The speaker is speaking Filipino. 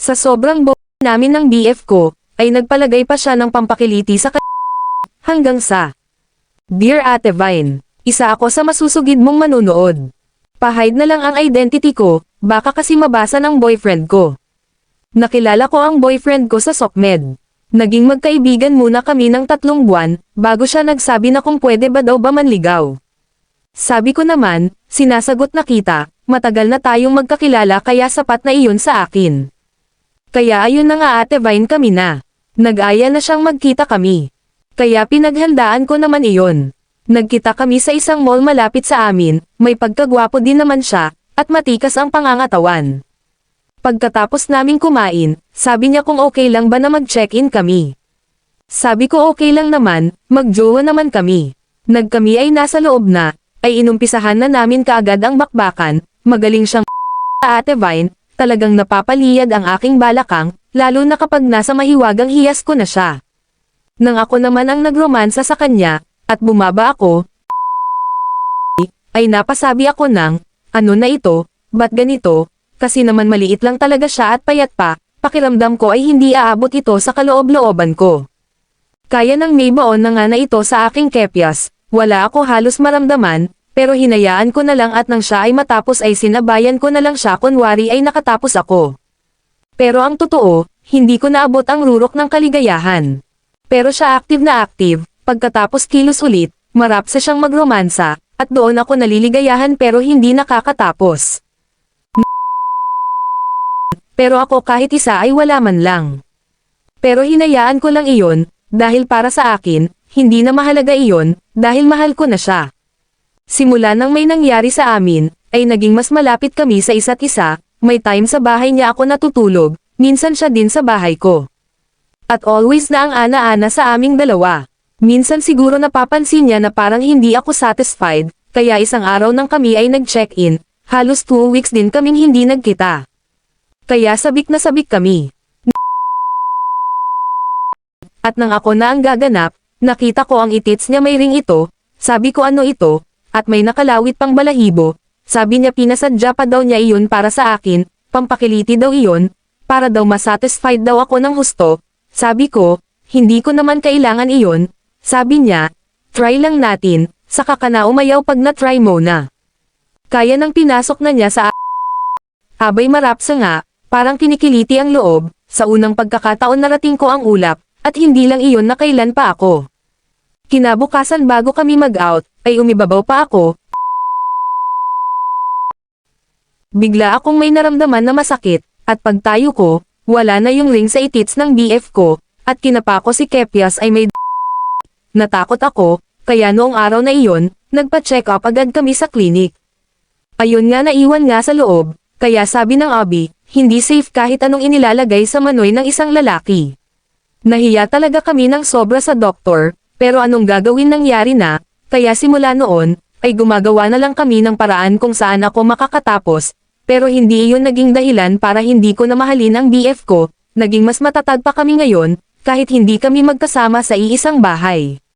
Sa sobrang bo namin ng BF ko, ay nagpalagay pa siya ng pampakiliti sa k- hanggang sa Dear Ate Vine, isa ako sa masusugid mong manunood. Pahide na lang ang identity ko, baka kasi mabasa ng boyfriend ko. Nakilala ko ang boyfriend ko sa SOCMED. Naging magkaibigan muna kami ng tatlong buwan, bago siya nagsabi na kung pwede ba daw ba manligaw. Sabi ko naman, sinasagot na kita, matagal na tayong magkakilala kaya sapat na iyon sa akin. Kaya ayun na nga ate Vine kami na. Nag-aya na siyang magkita kami. Kaya pinaghandaan ko naman iyon. Nagkita kami sa isang mall malapit sa amin, may pagkagwapo din naman siya, at matikas ang pangangatawan. Pagkatapos naming kumain, sabi niya kung okay lang ba na mag-check-in kami. Sabi ko okay lang naman, magjowa naman kami. Nagkami ay nasa loob na, ay inumpisahan na namin kaagad ang bakbakan, magaling siyang Ate Vine, talagang napapaliyad ang aking balakang, lalo na kapag nasa mahiwagang hiyas ko na siya. Nang ako naman ang nagromansa sa kanya, at bumaba ako, ay napasabi ako ng, ano na ito, ba't ganito, kasi naman maliit lang talaga siya at payat pa, pakiramdam ko ay hindi aabot ito sa kaloob-looban ko. Kaya nang may baon na nga na ito sa aking kepyas, wala ako halos maramdaman, pero hinayaan ko na lang at nang siya ay matapos ay sinabayan ko na lang siya kunwari ay nakatapos ako. Pero ang totoo, hindi ko naabot ang rurok ng kaligayahan. Pero siya active na active, pagkatapos kilos ulit, marapsa siyang magromansa, at doon ako naliligayahan pero hindi nakakatapos. Pero ako kahit isa ay wala man lang. Pero hinayaan ko lang iyon, dahil para sa akin, hindi na mahalaga iyon, dahil mahal ko na siya. Simula nang may nangyari sa amin, ay naging mas malapit kami sa isa't isa, may time sa bahay niya ako natutulog, minsan siya din sa bahay ko. At always na ang ana-ana sa aming dalawa. Minsan siguro napapansin niya na parang hindi ako satisfied, kaya isang araw nang kami ay nag-check-in, halos two weeks din kaming hindi nagkita. Kaya sabik na sabik kami. At nang ako na ang gaganap, nakita ko ang itits niya may ring ito, sabi ko ano ito, at may nakalawit pang balahibo, sabi niya pinasadya pa daw niya iyon para sa akin, pampakiliti daw iyon, para daw masatisfied daw ako ng husto, sabi ko, hindi ko naman kailangan iyon, sabi niya, try lang natin, saka ka na umayaw pag na-try mo na. Kaya nang pinasok na niya sa Abay marapsa nga, parang kinikiliti ang loob, sa unang pagkakataon narating ko ang ulap, at hindi lang iyon na kailan pa ako. Kinabukasan bago kami mag-out, ay umibabaw pa ako. Bigla akong may naramdaman na masakit, at pagtayo ko, wala na yung ring sa itits ng BF ko, at kinapa ko si Kepias ay may Natakot ako, kaya noong araw na iyon, nagpa-check up agad kami sa klinik. Ayun nga naiwan nga sa loob, kaya sabi ng Abi, hindi safe kahit anong inilalagay sa manoy ng isang lalaki. Nahiya talaga kami ng sobra sa doktor, pero anong gagawin nangyari na, kaya simula noon, ay gumagawa na lang kami ng paraan kung saan ako makakatapos, pero hindi iyon naging dahilan para hindi ko na mahalin ang BF ko, naging mas matatag pa kami ngayon, kahit hindi kami magkasama sa iisang bahay.